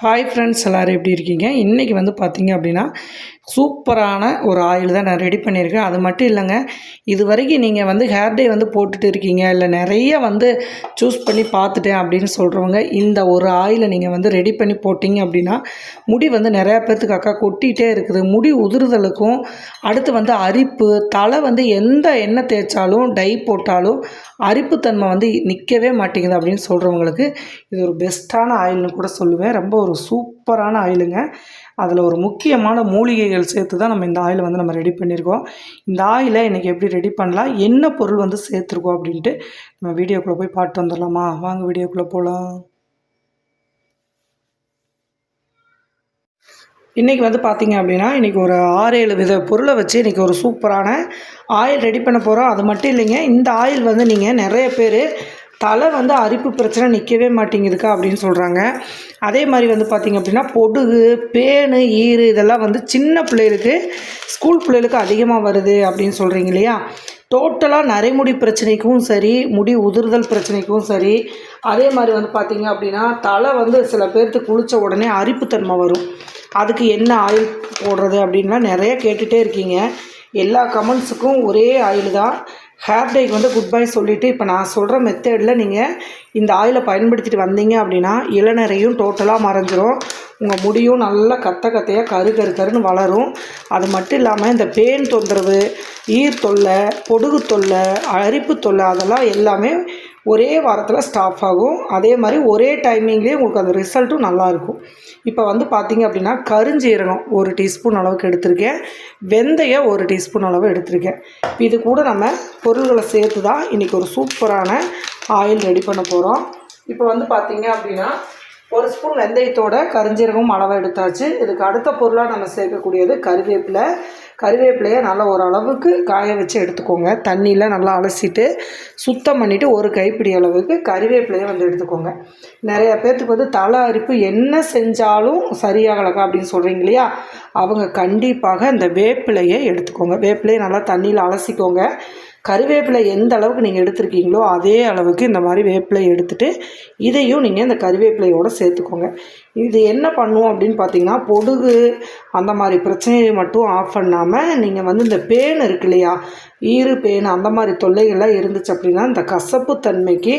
Hi friends எல்லோரும் எப்படி இருக்கீங்க? இன்றைக்கி வந்து பார்த்தீங்க அப்படின்னா சூப்பரான ஒரு ஆயில் தான் நான் ரெடி பண்ணியிருக்கேன். அது மட்டும் இல்லைங்க இது வரைக்கும் நீங்கள் வந்து ஹேர் டே வந்து போட்டுட்டு இருக்கீங்க இல்லை நிறைய வந்து சூஸ் பண்ணி பார்த்துட்டேன் அப்படின்னு சொல்கிறவங்க இந்த ஒரு ஆயிலை நீங்கள் வந்து ரெடி பண்ணி போட்டிங்க அப்படின்னா முடி வந்து நிறையா பேர்த்துக்கு அக்கா கொட்டிகிட்டே இருக்குது. முடி உதிர்தலுக்கும் அடுத்து வந்து அரிப்பு தலை வந்து எந்த எண்ணெய் தேய்ச்சாலும் டை போட்டாலும் அரிப்புத்தன்மை வந்து நிற்கவே மாட்டேங்குது அப்படின்னு சொல்கிறவங்களுக்கு இது ஒரு பெஸ்ட்டான ஆயில்னு கூட சொல்லுவேன். ரொம்ப ஒரு சூப்பரான ஆயிலுங்க. அதில் ஒரு முக்கியமான மூலிகைகள் சேர்த்து தான் நம்ம இந்த ஆயிலை வந்து நம்ம ரெடி பண்ணியிருக்கோம். இந்த ஆயிலை இன்றைக்கி எப்படி ரெடி பண்ணலாம்? என்ன பொருள் வந்து சேர்த்துருக்கோம் அப்படின்ட்டு நம்ம வீடியோக்குள்ளே போய் பார்த்து வந்துடலாமா? வாங்க வீடியோக்குள்ளே போகலாம் இன்றைக்கி வந்து பார்த்திங்க அப்படின்னா இன்றைக்கி ஒரு ஆறு ஏழு வித பொருளை வச்சு இன்றைக்கி ஒரு சூப்பரான ஆயில் ரெடி பண்ண போகிறோம் அது மட்டும் இல்லைங்க இந்த ஆயில் வந்து நீங்கள் நிறைய பேர் தலை வந்து அரிப்பு பிரச்சனை நிற்கவே மாட்டேங்குதுக்கா அப்படின்னு சொல்கிறாங்க அதே மாதிரி வந்து பார்த்திங்க அப்படின்னா பொடுகு பேனு ஈறு இதெல்லாம் வந்து சின்ன பிள்ளைகளுக்கு ஸ்கூல் பிள்ளைகளுக்கு அதிகமாக வருது அப்படின்னு சொல்கிறீங்க இல்லையா? டோட்டலாக நரைமுடி பிரச்சனைக்கும் சரி முடி உதிர்தல் பிரச்சனைக்கும் சரி அதே மாதிரி வந்து பார்த்திங்க அப்படின்னா தலை வந்து சில பேர்த்து குளித்த உடனே அரிப்புத்தன்மை வரும். அதுக்கு என்ன ஆயில் போடுறது அப்படின்லாம் நிறைய கேட்டுகிட்டே இருக்கீங்க. எல்லா கமெண்ட்ஸுக்கும் ஒரே ஆயில் தான் ஹேர் டேக்கு வந்து குட் பை சொல்லிவிட்டு இப்போ நான் சொல்கிற மெத்தடில் நீங்கள் இந்த ஆயிலை பயன்படுத்திட்டு வந்தீங்க அப்படின்னா இளநரையும் டோட்டலாக மறைஞ்சிரும். உங்கள் முடியும் நல்லா கத்த கத்தையாக கரு கரு கருன்னு வளரும். அது மட்டும் இல்லாமல் இந்த பேன் தொந்தரவு ஈர் தொல்லை பொடுகு தொல்லை அரிப்பு தொல்லை அதெல்லாம் எல்லாமே ஒரே வாரத்தில் ஸ்டாப் ஆகும். அதே மாதிரி ஒரே டைமிங்லேயே உங்களுக்கு அந்த ரிசல்ட்டும் நல்லாயிருக்கும் இப்போ வந்து பார்த்திங்க அப்படின்னா கருஞ்சீரகம் ஒரு டீஸ்பூன் அளவுக்கு எடுத்திருக்கேன். வெந்தயம் ஒரு டீஸ்பூன் அளவு எடுத்திருக்கேன். இது கூட நம்ம பொருள்களை சேர்த்து தான் இன்றைக்கி ஒரு சூப்பரான ஆயில் ரெடி பண்ண போகிறோம் இப்போ வந்து பார்த்திங்க அப்படின்னா ஒரு ஸ்பூன் வெந்தயத்தோட கரிஞ்சீரகம் அளவை எடுத்தாச்சு. இதுக்கு அடுத்த பொருளாக நம்ம சேர்க்கக்கூடியது கருவேப்பிலை. கருவேப்பிலையை நல்லா ஓரளவுக்கு காய வச்சு எடுத்துக்கோங்க. தண்ணியில் நல்லா அலசிட்டு சுத்தம் பண்ணிவிட்டு ஒரு கைப்பிடி அளவுக்கு கருவேப்பிலையை வந்து எடுத்துக்கோங்க. நிறைய பேர்த்துக்கு வந்து தலை அரிப்பு என்ன செஞ்சாலும் சரியாகலக்கா அப்படின்னு சொல்கிறீங்க இல்லையா? அவங்க கண்டிப்பாக இந்த வேப்பிலையை எடுத்துக்கோங்க. வேப்பிலையை நல்லா தண்ணியில் அலசிக்கோங்க. கருவேப்பிலை எந்த அளவுக்கு நீங்கள் எடுத்துருக்கீங்களோ அதே அளவுக்கு இந்த மாதிரி வேப்பிலை எடுத்துகிட்டு இதையும் நீங்கள் இந்த கருவேப்பிலையோடு சேர்த்துக்கோங்க. இது என்ன பண்ணுவோம் அப்படின்னு பார்த்தீங்கன்னா பொடுகு அந்த மாதிரி பிரச்சனையை மட்டும் ஆஃப் பண்ணாமல் நீங்கள் வந்து இந்த பேன் இருக்கு இல்லையா ஈறு பேன் அந்த மாதிரி தொல்லைகள்லாம் இருந்துச்சு அப்படின்னா இந்த கசப்பு தன்மைக்கு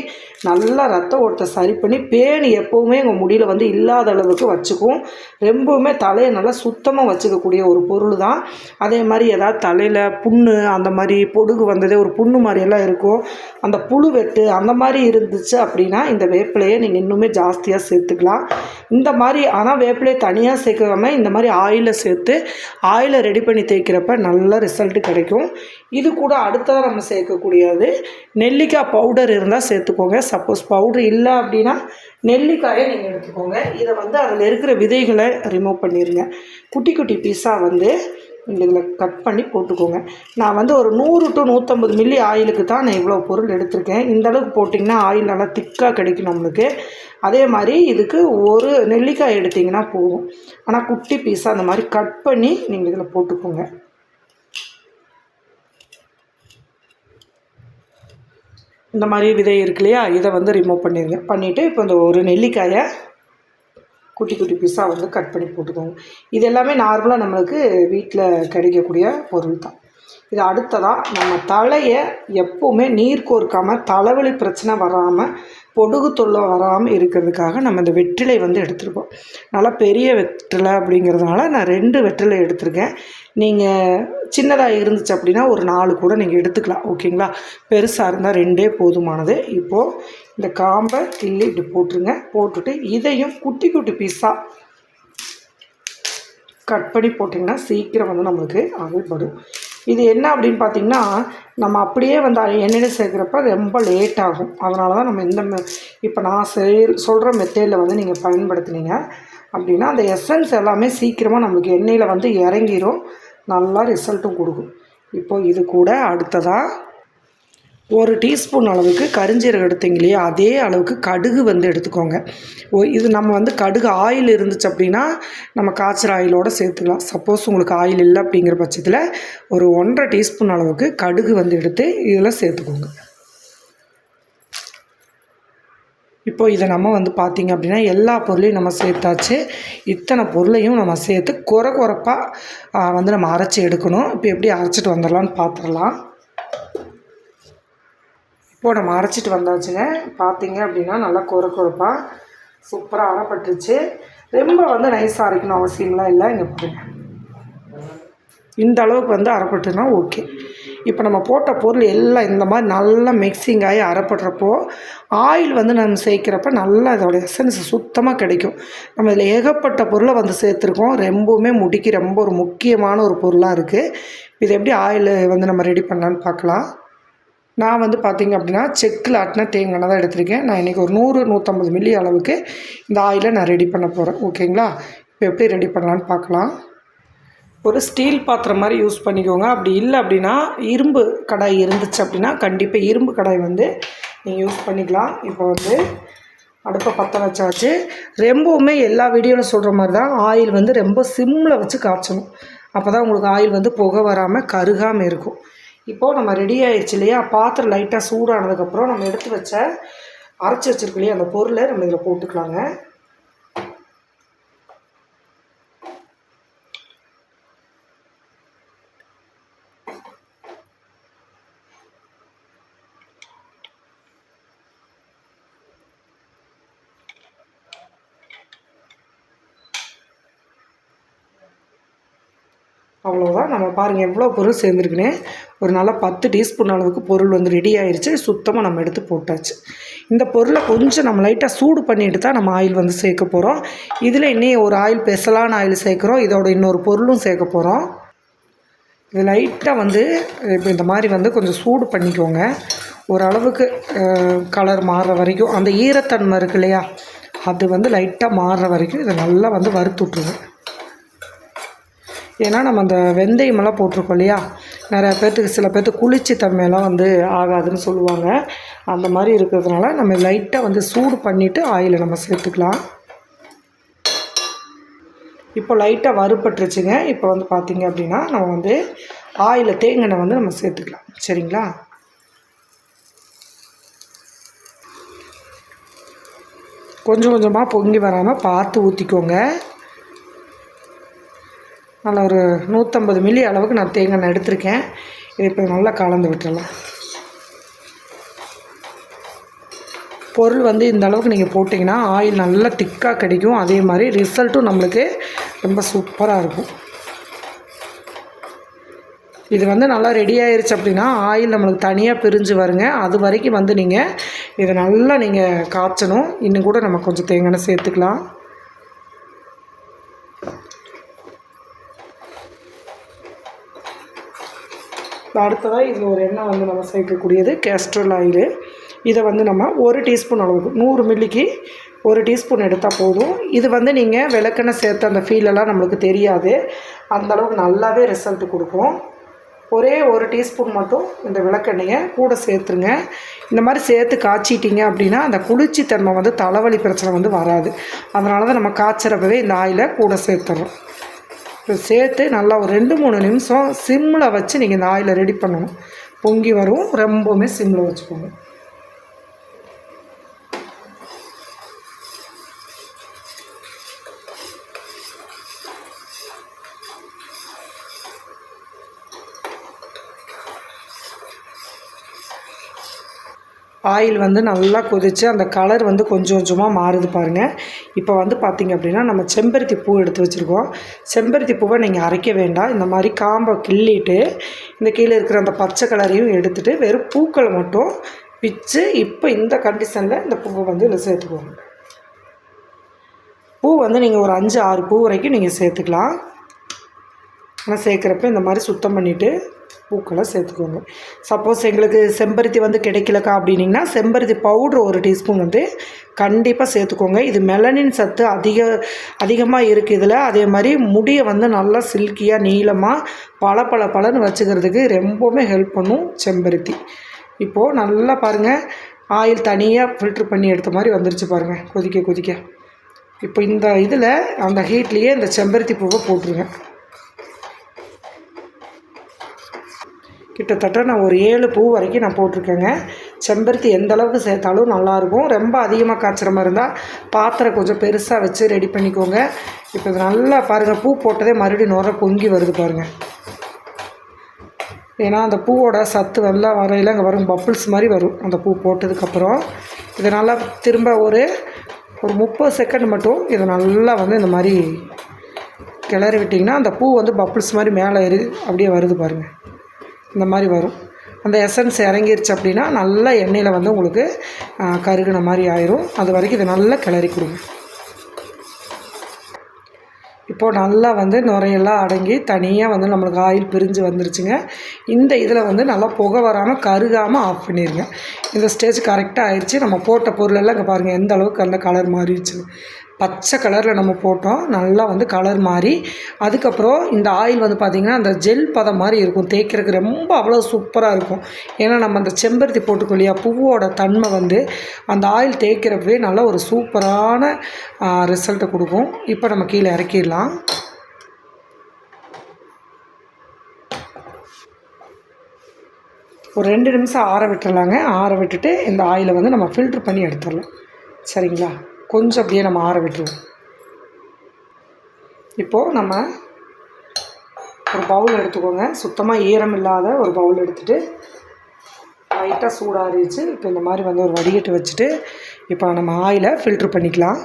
நல்லா ரத்த ஓட்டத்தை சரி பண்ணி பேன் எப்போவுமே உங்கள் முடியில் வந்து இல்லாத அளவுக்கு வச்சுக்கும். ரொம்பவுமே தலையை நல்லா சுத்தமாக வச்சுக்கக்கூடிய ஒரு பொருள் தான் அதே மாதிரி ஏதாவது தலையில் புண்ணு அந்த மாதிரி பொடுகு வந்ததே ஒரு புண்ணு மாதிரியெல்லாம் இருக்கும். அந்த புழு வெட்டு அந்த மாதிரி இருந்துச்சு அப்படின்னா இந்த வேப்பிலையை நீங்கள் இன்னுமே ஜாஸ்தியாக சேர்த்துக்கலாம். இந்த மாதிரி ஆனால் வேப்பிலையை தனியாக சேர்க்காம இந்த மாதிரி ஆயிலை சேர்த்து ஆயிலை ரெடி பண்ணி தேய்க்கிறப்ப நல்ல ரிசல்ட்டு கிடைக்கும். இது கூட அடுத்ததாக நம்ம சேர்க்கக்கூடியது நெல்லிக்காய் பவுடர் இருந்தால் சேர்த்துக்கோங்க. சப்போஸ் பவுடர் இல்லை அப்படின்னா நெல்லிக்காயை நீங்கள் எடுத்துக்கோங்க. இதை வந்து அதில் இருக்கிற விதைகளை ரிமூவ் பண்ணிடுங்க குட்டி குட்டி பீஸாக வந்து இதில் கட் பண்ணி போட்டுக்கோங்க. நான் வந்து ஒரு நூறு டு நூற்றம்பது மில்லி ஆயிலுக்கு தான் நான் இவ்வளோ பொருள் எடுத்திருக்கேன். இந்த அளவுக்கு போட்டிங்கன்னா ஆயில் நல்லா திக்காக கிடைக்கும் நம்மளுக்கு. அதே மாதிரி இதுக்கு ஒரு நெல்லிக்காய் எடுத்திங்கன்னா போதும். ஆனால் குட்டி பீஸாக அந்த மாதிரி கட் பண்ணி நீங்கள் இதில் போட்டுக்கோங்க. இந்த மாதிரி விதை இருக்கு இல்லையா? இதை வந்து ரிமூவ் பண்ணிடுங்க பண்ணிவிட்டு இப்போ இந்த ஒரு நெல்லிக்காயை குட்டி குட்டி பீஸாக வந்து கட் பண்ணி போட்டுக்கோங்க. இது எல்லாமே நார்மலாக நம்மளுக்கு வீட்டில் கிடைக்கக்கூடிய பொருள் தான். இது அடுத்ததாக நம்ம தலையை எப்போவுமே நீர் கோர்க்காமல் தலைவலி பிரச்சனை வராமல் பொடுகு தொல்லை வராமல் இருக்கிறதுக்காக நம்ம இந்த வெற்றிலை வந்து எடுத்துருக்கோம். நல்லா பெரிய வெற்றிலை அப்படிங்கிறதுனால நான் ரெண்டு வெற்றிலை எடுத்திருக்கேன். நீங்கள் சின்னதாக இருந்துச்சு அப்படின்னா ஒரு நாலு கூட நீங்கள் எடுத்துக்கலாம் ஓகேங்களா? பெருசாக இருந்தால் ரெண்டே போதுமானது. இப்போது இந்த காம்பை கிள்ளி இப்படி போட்டுருங்க. போட்டுட்டு இதையும் குட்டி குட்டி பீஸாக கட் பண்ணி போட்டிங்கன்னா சீக்கிரம் வந்து நம்மளுக்கு அவைப்படும் இது என்ன அப்படின்னு பார்த்திங்கன்னா நம்ம அப்படியே வந்து எண்ணெயில் சேர்க்குறப்ப ரொம்ப லேட் ஆகும். அதனால தான் நம்ம இந்த இப்போ நான் செய் சொல்கிற மெத்தேடில் வந்து நீங்கள் பயன்படுத்தினீங்க. அப்படின்னா அந்த எசன்ஸ் எல்லாமே சீக்கிரமாக நமக்கு எண்ணெயில் வந்து இறங்கிரும். நல்லா ரிசல்ட்டும் கொடுக்கும். இப்போது இது கூட அடுத்ததாக ஒரு டீஸ்பூன் அளவுக்கு கரிஞ்சீரகம் எடுத்தீங்க இல்லையா? அதே அளவுக்கு கடுகு வந்து எடுத்துக்கோங்க. ஓ இது நம்ம வந்து கடுகு ஆயில் இருந்துச்சு அப்படின்னா நம்ம காய்ச்சல் ஆயிலோடு சேர்த்துக்கலாம். சப்போஸ் உங்களுக்கு ஆயில் இல்லை அப்படிங்கிற பட்சத்தில் ஒரு ஒன்றரை டீஸ்பூன் அளவுக்கு கடுகு வந்து எடுத்து இதில் சேர்த்துக்கோங்க. இப்போ இதை நம்ம வந்து பார்த்திங்க அப்படின்னா எல்லா பொருளையும் நம்ம சேர்த்தாச்சு. இத்தனை பொருளையும் நம்ம சேர்த்து குறை குறைப்பாக வந்து நம்ம அரைச்சி எடுக்கணும். இப்போ எப்படி அரைச்சிட்டு வந்துடலான்னு பார்த்துடலாம் இப்போ நம்ம அரைச்சிட்டு வந்தாச்சுங்க. பார்த்தீங்க அப்படின்னா நல்லா குறை குறைப்பாக சூப்பராக அரைப்பட்டுருச்சு. ரொம்ப வந்து நைஸாக அரைக்கணும் அவசியம்லாம் இல்லை. இங்கே பாருங்கள் இந்த அளவுக்கு வந்து அரைப்பட்டுனா ஓகே இப்போ நம்ம போட்ட பொருள் எல்லாம் இந்த மாதிரி நல்லா மிக்சிங் ஆகி அரைப்படுறப்போ ஆயில் வந்து நம்ம சேர்க்குறப்ப நல்லா இதோட எசன்ஸ் சுத்தமாக கிடைக்கும். நம்ம இதில் ஏகப்பட்ட பொருளை வந்து சேர்த்துருக்கோம். ரொம்பவுமே முடிக்கு ரொம்ப ஒரு முக்கியமான ஒரு பொருளாக இருக்குது இது எப்படி ஆயில் வந்து நம்ம ரெடி பண்ணலான்னு பார்க்கலாம். நான் வந்து பார்த்திங்க அப்படின்னா செக்கில் ஆட்டின தேங்காய் தான் எடுத்திருக்கேன். நான் இன்றைக்கி ஒரு நூறு நூற்றம்பது மில்லி அளவுக்கு இந்த ஆயிலை நான் ரெடி பண்ண போகிறேன் ஓகேங்களா இப்போ எப்படி ரெடி பண்ணலான்னு பார்க்கலாம். ஒரு ஸ்டீல் பாத்திரம் மாதிரி யூஸ் பண்ணிக்கோங்க. அப்படி இல்லை அப்படின்னா இரும்பு கடாய் இருந்துச்சு அப்படின்னா கண்டிப்பாக இரும்பு கடாய் வந்து நீங்கள் யூஸ் பண்ணிக்கலாம். இப்போ வந்து அடுப்பை பற்ற வச்சாச்சு. ரொம்பவுமே எல்லா வீடியோவில் சொல்கிற மாதிரி தான் ஆயில் வந்து ரொம்ப சிம்மில் வச்சு காய்ச்சணும். அப்போ தான் உங்களுக்கு ஆயில் வந்து புகை வராமல் கருகாமல் இருக்கும். இப்போது நம்ம ரெடி ஆயிடுச்சு இல்லையா? பாத்திரம் லைட்டாக சூடானதுக்கப்புறம் நம்ம எடுத்து வச்ச அரைச்சி வச்சிருக்க இல்லையா அந்த பொருளை நம்ம இதில் போட்டுக்கலாங்க. அவ்வளோதான் நம்ம பாருங்கள் எவ்வளோ பொருள் சேர்ந்துருக்குன்னு. ஒரு நல்ல பத்து டீஸ்பூன் அளவுக்கு பொருள் வந்து ரெடி ஆயிடுச்சு சுத்தமாக நம்ம எடுத்து போட்டாச்சு. இந்த பொருளை கொஞ்சம் நம்ம லைட்டாக சூடு பண்ணி தான் நம்ம ஆயில் வந்து சேர்க்க போகிறோம் இதில் இன்னும் ஒரு ஆயில் பெசலான ஆயில் சேர்க்குறோம். இதோட இன்னொரு பொருளும் சேர்க்க போகிறோம் இது லைட்டாக வந்து இப்போ இந்த மாதிரி வந்து கொஞ்சம் சூடு பண்ணிக்கோங்க. ஓரளவுக்கு கலர் மாறுற வரைக்கும். அந்த ஈரத்தன்மை இருக்கு இல்லையா? அது வந்து லைட்டாக மாறுற வரைக்கும் இதை நல்லா வந்து வறுத்து விட்ருங்க ஏன்னா நம்ம அந்த வெந்தயமெல்லாம் போட்டிருக்கோம் இல்லையா? நிறையா பேர்த்துக்கு சில பேர்த்துக்கு குளிர்ச்சி தன்மையெல்லாம் வந்து ஆகாதுன்னு சொல்லுவாங்க. அந்த மாதிரி இருக்கிறதுனால நம்ம லைட்டாக வந்து சூடு பண்ணிவிட்டு ஆயிலை நம்ம சேர்த்துக்கலாம். இப்போ லைட்டாக வறுப்பட்டுருச்சுங்க இப்போ வந்து பார்த்திங்க அப்படின்னா நம்ம வந்து ஆயில் தேங்காய் வந்து நம்ம சேர்த்துக்கலாம். சரிங்களா? கொஞ்சம் கொஞ்சமாக பொங்கி வராமல் பார்த்து ஊற்றிக்கோங்க நல்லா ஒரு நூற்றம்பது மில்லி அளவுக்கு நான் தேங்காய் எடுத்திருக்கேன். இதை இப்போ நல்லா கலந்து விட்டுடலாம் பொருள் வந்து இந்த அளவுக்கு நீங்கள் போட்டிங்கன்னா ஆயில் நல்லா திக்காக கிடைக்கும். அதே மாதிரி ரிசல்ட்டும் நம்மளுக்கு ரொம்ப சூப்பராக இருக்கும். இது வந்து நல்லா ரெடி ஆயிடுச்சு அப்படின்னா ஆயில் நம்மளுக்கு தனியாக பிரிஞ்சு வருங்க. அது வரைக்கும் வந்து நீங்கள் இதை நல்லா நீங்கள் காய்ச்சணும். இன்னும் கூட நம்ம கொஞ்சம் தேங்காய் சேர்த்துக்கலாம். அடுத்ததாக இதில் ஒரு எண்ணெய் வந்து நம்ம சேர்க்கக்கூடியது கேஸ்ட்ரல் ஆயிலு இதை வந்து நம்ம ஒரு டீஸ்பூன் அளவுக்கு நூறு மில்லிக்கு ஒரு டீஸ்பூன் எடுத்தால் போதும். இது வந்து நீங்கள் விளக்கெண்ணெய் சேர்த்த அந்த ஃபீலெல்லாம் நம்மளுக்கு தெரியாது. அந்தளவுக்கு நல்லாவே ரிசல்ட் கொடுக்கும். ஒரே ஒரு டீஸ்பூன் மட்டும் இந்த விளக்கெண்ணெயை கூட சேர்த்துருங்க. இந்த மாதிரி சேர்த்து காய்ச்சிட்டிங்க அப்படின்னா அந்த குளிர்ச்சி தன்மை வந்து தலைவலி பிரச்சனை வந்து வராது. அதனால தான் நம்ம காய்ச்சறப்பவே இந்த ஆயிலை கூட சேர்த்துறோம். சேர்த்து நல்லா ஒரு ரெண்டு மூணு நிமிஷம் சிம்மில் வச்சு நீங்கள் இந்த ஆயிலை ரெடி பண்ணணும். பொங்கி வரும். ரொம்பவுமே சிம்மில் வச்சுக்கோங்க. ஆயில் வந்து நல்லா கொதித்து அந்த கலர் வந்து கொஞ்சம் கொஞ்சமாக மாறுது பாருங்கள் இப்போ வந்து பார்த்திங்க அப்படின்னா நம்ம செம்பருத்தி பூ எடுத்து வச்சுருக்கோம். செம்பருத்தி பூவை நீங்கள் அரைக்க வேண்டாம். இந்த மாதிரி காம்பை கிள்ளிட்டு இந்த கீழே இருக்கிற அந்த பச்சை கலரையும் எடுத்துகிட்டு வெறும் பூக்களை மட்டும் பிச்சு இப்போ இந்த கண்டிஷனில் இந்த பூவை வந்து இதில் சேர்த்துக்குவோம் பூ வந்து நீங்கள் ஒரு அஞ்சு ஆறு பூ வரைக்கும் நீங்கள் சேர்த்துக்கலாம். ஆனால் சேர்க்குறப்ப இந்த மாதிரி சுத்தம் பண்ணிவிட்டு பூக்களை சேர்த்துக்கோங்க. சப்போஸ் எங்களுக்கு செம்பருத்தி வந்து கிடைக்கலக்கா அப்படின்னிங்கன்னா செம்பருத்தி பவுட்ரு ஒரு டீஸ்பூன் வந்து கண்டிப்பாக சேர்த்துக்கோங்க. இது மெலனின் சத்து அதிக அதிகமாக இருக்குது இதில். அதே மாதிரி முடியை வந்து நல்லா சில்கியாக நீளமாக பல பல பலன்னு வச்சுக்கிறதுக்கு ரொம்பவுமே ஹெல்ப் பண்ணும் செம்பருத்தி. இப்போது நல்லா பாருங்கள் ஆயில் தனியாக ஃபில்ட்ரு பண்ணி எடுத்த மாதிரி வந்துருச்சு பாருங்கள் கொதிக்க கொதிக்க. இப்போ இந்த இதில் அந்த ஹீட்லேயே இந்த செம்பருத்தி பூவை போட்டுருங்க. கிட்டத்தட்ட நான் ஒரு ஏழு பூ வரைக்கும் நான் போட்டிருக்கேங்க. செம்பருத்தி எந்த அளவுக்கு சேர்த்தாலும் நல்லாயிருக்கும். ரொம்ப அதிகமாக காய்ச்சுற மாதிரி இருந்தால் பாத்திரம் கொஞ்சம் பெருசாக வச்சு ரெடி பண்ணிக்கோங்க. இப்போ இது நல்லா பாருங்கள் பூ போட்டதே மறுபடியும் நுர பொங்கி வருது பாருங்கள் ஏன்னா அந்த பூவோட சத்து நல்லா வரையில் அங்கே வரும் பப்புள்ஸ் மாதிரி வரும் அந்த பூ போட்டதுக்கப்புறம் இதை நல்லா திரும்ப ஒரு ஒரு முப்பது செகண்ட் மட்டும் இதை நல்லா வந்து இந்த மாதிரி கிளறி விட்டிங்கன்னா அந்த பூ வந்து பப்புள்ஸ் மாதிரி மேலே ஏறி அப்படியே வருது பாருங்கள் இந்த மாதிரி வரும். அந்த எசன்ஸ் இறங்கிருச்சு அப்படின்னா நல்லா எண்ணெயில் வந்து உங்களுக்கு கருகின மாதிரி ஆயிரும். அது வரைக்கும் இதை நல்லா கிளறி கொடுங்க. இப்போது நல்லா வந்து நுரையெல்லாம் அடங்கி தனியாக வந்து நம்மளுக்கு ஆயில் பிரிஞ்சு வந்துருச்சுங்க. இந்த இதில் வந்து நல்லா புகை வராமல் கருகாமல் ஆஃப் பண்ணிடுங்க இந்த ஸ்டேஜ் கரெக்டாக ஆயிடுச்சு. நம்ம போட்ட பொருளெல்லாம் இங்கே பாருங்கள் எந்த அளவுக்கு அந்த கலர் மாறிடுச்சு. பச்சை கலரில் நம்ம போட்டோம். நல்லா வந்து கலர் மாறி அதுக்கப்புறம் இந்த ஆயில் வந்து பார்த்திங்கன்னா அந்த ஜெல் பதம் மாதிரி இருக்கும். தேய்க்கிறதுக்கு ரொம்ப அவ்வளோ சூப்பராக இருக்கும். ஏன்னா நம்ம அந்த செம்பருத்தி போட்டுக்கோ இல்லையா பூவோட தன்மை வந்து அந்த ஆயில் தேய்க்கிறப்பவே நல்லா ஒரு சூப்பரான ரிசல்ட்டை கொடுக்கும். இப்போ நம்ம கீழே இறக்கிடலாம். ஒரு ரெண்டு நிமிஷம் ஆற விட்டுறலாங்க. ஆற விட்டுட்டு இந்த ஆயிலை வந்து நம்ம ஃபில்ட்ரு பண்ணி எடுத்துடலாம். சரிங்களா? கொஞ்சம் அப்படியே நம்ம ஆற விட்டுருவோம். இப்போது நம்ம ஒரு பவுல் எடுத்துக்கோங்க. சுத்தமாக ஈரம் இல்லாத ஒரு பவுல் எடுத்துகிட்டு லைட்டாக சூடாறிச்சு. இப்போ இந்த மாதிரி வந்து ஒரு வடிகட்டு வச்சுட்டு இப்போ நம்ம ஆயிலை ஃபில்ட்ரு பண்ணிக்கலாம்.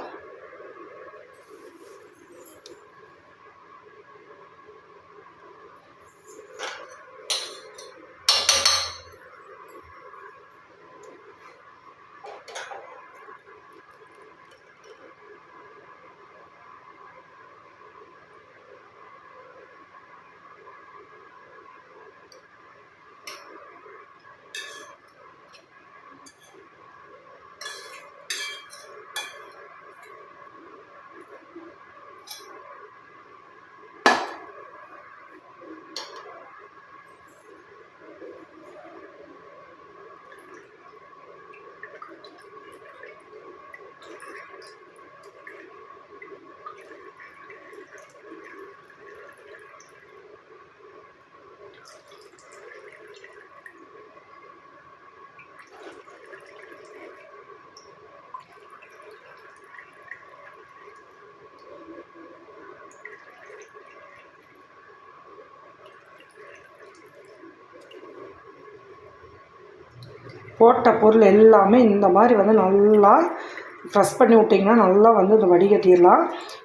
போட்ட பொருள் எல்லாமே இந்த மாதிரி வந்து நல்லா ப்ரெஸ் பண்ணி விட்டிங்கன்னா நல்லா வந்து இந்த வடிகட்டிடலாம்.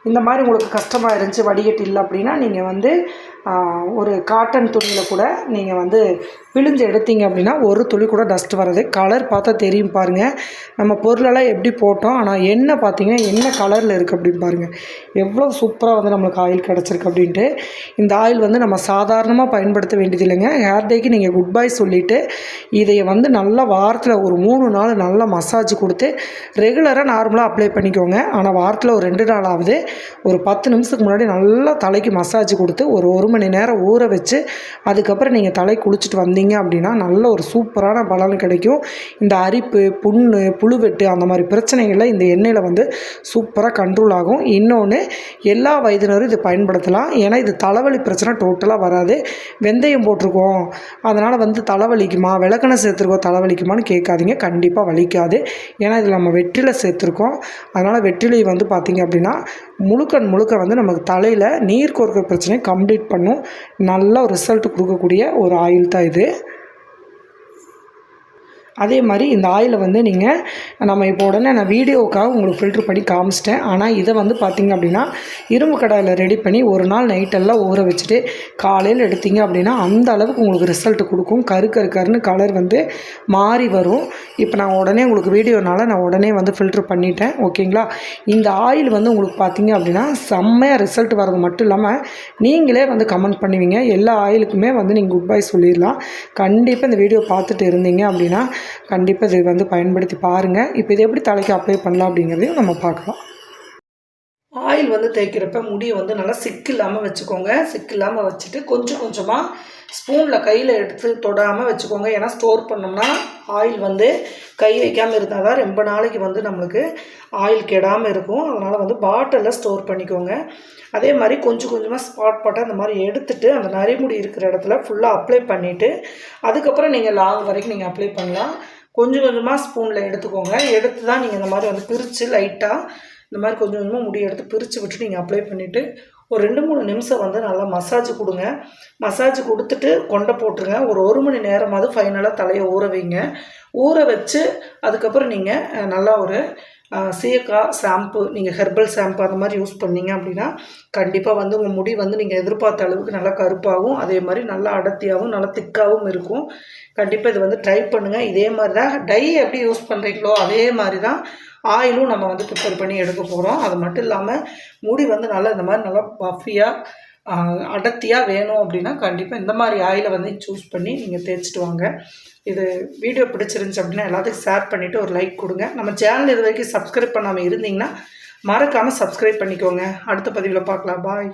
இந்த மாதிரி உங்களுக்கு கஷ்டமாக இருந்துச்சு வடிகட்டி இல்லை அப்படின்னா நீங்கள் வந்து ஒரு காட்டன் துணியில் கூட நீங்கள் வந்து பிழிஞ்சு எடுத்தீங்க அப்படின்னா ஒரு துளி கூட டஸ்ட் வராது. கலர் பார்த்தா தெரியும் பாருங்கள் நம்ம பொருளெல்லாம் எப்படி போட்டோம் ஆனால் என்ன பார்த்தீங்கன்னா என்ன கலரில் இருக்குது அப்படின்னு பாருங்கள் எவ்வளோ சூப்பராக வந்து நம்மளுக்கு ஆயில் கிடச்சிருக்கு அப்படின்ட்டு. இந்த ஆயில் வந்து நம்ம சாதாரணமாக பயன்படுத்த வேண்டியது இல்லைங்க ஹேர் டேக்கு நீங்கள் குட் பை சொல்லிவிட்டு இதை வந்து நல்லா வாரத்தில் ஒரு மூணு நாள் நல்லா மசாஜ் கொடுத்து ரெகுலராக நார்மலாக அப்ளை பண்ணிக்கோங்க. ஆனால் வாரத்தில் ஒரு ரெண்டு நாளாவது ஒரு பத்து நிமிஷத்துக்கு முன்னாடி நல்லா தலைக்கு மசாஜ் கொடுத்து ஒரு ஒரு மணி நேரம் ஊற வச்சு அதுக்கப்புறம் நீங்கள் தலை குளிச்சுட்டு வந்தீங்க அப்படின்னா நல்ல ஒரு சூப்பரான பலன் கிடைக்கும். இந்த அரிப்பு புண்ணு புழுவெட்டு அந்த மாதிரி பிரச்சனைகளில் இந்த எண்ணெயில் வந்து சூப்பராக கண்ட்ரோல் ஆகும். இன்னொன்று எல்லா வயதினரும் இது பயன்படுத்தலாம். ஏன்னா இது தலைவலி பிரச்சனை டோட்டலாக வராது. வெந்தயம் போட்டிருக்கோம். அதனால் வந்து தலைவலிக்குமா? விளக்கணை சேர்த்துருக்கோம் தலைவலிக்குமான்னு கேட்காதீங்க. கண்டிப்பாக வலிக்காது. ஏன்னா இதில் நம்ம வெற்றிலை சேர்த்துருக்கோம். அதனால் வெற்றிலை வந்து பார்த்திங்க அப்படின்னா முழுக்கன் முழுக்க வந்து நமக்கு தலையில் நீர் கோர்க்கிற பிரச்சனையை கம்ப்ளீட் பண்ணும் நல்ல ரிசல்ட் கொடுக்கக்கூடிய ஒரு ஆயில் தான் இது. அதே மாதிரி இந்த ஆயிலை வந்து நீங்கள் நம்ம இப்போ உடனே நான் வீடியோவுக்காக உங்களுக்கு ஃபில்ட்ரு பண்ணி காமிச்சிட்டேன். ஆனால் இதை வந்து பார்த்திங்க அப்படின்னா இரும்பு கடாயில் ரெடி பண்ணி ஒரு நாள் நைட்டெல்லாம் ஊற வச்சுட்டு காலையில் எடுத்தீங்க அப்படின்னா அந்த அளவுக்கு உங்களுக்கு ரிசல்ட் கொடுக்கும். கரு கரு கருன்னு கலர் வந்து மாறி வரும். இப்போ நான் உடனே உங்களுக்கு வீடியோனால நான் உடனே வந்து ஃபில்ட்ரு பண்ணிட்டேன். ஓகேங்களா இந்த ஆயில் வந்து உங்களுக்கு பார்த்தீங்க அப்படின்னா செம்மையாக ரிசல்ட் வர்றது மட்டும் இல்லாமல் நீங்களே வந்து கமெண்ட் பண்ணுவீங்க. எல்லா ஆயிலுக்குமே வந்து நீங்கள் குட் பை சொல்லிடலாம். கண்டிப்பாக இந்த வீடியோ பார்த்துட்டு இருந்தீங்க அப்படின்னா கண்டிப்பாக இது வந்து பயன்படுத்தி பாருங்கள் இப்போ இது எப்படி தலைக்கு அப்ளை பண்ணலாம் அப்படிங்கிறதையும் நம்ம பார்க்கலாம். ஆயில் வந்து தேய்க்கிறப்ப முடியை வந்து நல்லா சிக்கு இல்லாமல் வச்சுக்கோங்க. சிக்கு இல்லாமல் வச்சுட்டு கொஞ்சம் கொஞ்சமாக ஸ்பூனில் கையில் எடுத்து தொடாமல் வச்சுக்கோங்க. ஏன்னா ஸ்டோர் பண்ணோம்னா ஆயில் வந்து கை வைக்காமல் இருந்தால் தான் ரொம்ப நாளைக்கு வந்து நம்மளுக்கு ஆயில் கெடாமல் இருக்கும். அதனால் வந்து பாட்டிலில் ஸ்டோர் பண்ணிக்கோங்க. அதே மாதிரி கொஞ்சம் கொஞ்சமாக ஸ்பாட் பாட்டாக அந்த மாதிரி எடுத்துகிட்டு அந்த நரிமுடி இருக்கிற இடத்துல ஃபுல்லாக அப்ளை பண்ணிவிட்டு அதுக்கப்புறம் நீங்கள் லாங் வரைக்கும் நீங்கள் அப்ளை பண்ணலாம். கொஞ்சம் கொஞ்சமாக ஸ்பூனில் எடுத்துக்கோங்க. எடுத்து தான் நீங்கள் இந்த மாதிரி வந்து பிரித்து லைட்டாக இந்த மாதிரி கொஞ்சம் கொஞ்சமாக முடி எடுத்து பிரித்து விட்டு நீங்கள் அப்ளை பண்ணிவிட்டு ஒரு ரெண்டு மூணு நிமிஷம் வந்து நல்லா மசாஜ் கொடுங்க. மசாஜ் கொடுத்துட்டு கொண்டை போட்டுருங்க. ஒரு ஒரு மணி நேரமாவது ஃபைனலாக தலையை ஊற வைங்க. ஊற வச்சு அதுக்கப்புறம் நீங்கள் நல்லா ஒரு அஹ், சீயக்காய் ஷாம்பு நீங்கள் ஹெர்பல் ஷாம்பு அந்த மாதிரி யூஸ் பண்ணீங்க அப்படின்னா கண்டிப்பாக வந்து உங்கள் முடி வந்து நீங்கள் எதிர்பார்த்த அளவுக்கு நல்லா கருப்பாகவும் அதே மாதிரி நல்லா அடர்த்தியாகவும் நல்லா திக்காகவும் இருக்கும். கண்டிப்பாக இது வந்து ட்ரை பண்ணுங்கள் இதே மாதிரி தான் டை எப்படி யூஸ் பண்ணுறீங்களோ அதே மாதிரி தான் ஆயிலும் நம்ம வந்து ப்ரிப்பேர் பண்ணி எடுக்க போகிறோம் அது மட்டும் இல்லாமல் முடி வந்து நல்லா இந்த மாதிரி நல்லா பஃபியாக அடர்த்தியாக வேணும் அப்படின்னா கண்டிப்பாக இந்த மாதிரி ஆயிலை வந்து சூஸ் பண்ணி நீங்கள் தேய்ச்சிட்டு வாங்க. இது வீடியோ பிடிச்சிருந்துச்சு அப்படின்னா எல்லாத்துக்கும் ஷேர் பண்ணிவிட்டு ஒரு லைக் கொடுங்க. நம்ம சேனல் இது வரைக்கும் சப்ஸ்கிரைப் பண்ணாமல் இருந்தீங்கன்னா மறக்காமல் சப்ஸ்கிரைப் பண்ணிக்கோங்க. அடுத்த பதிவில் பார்க்கலாம். பாய்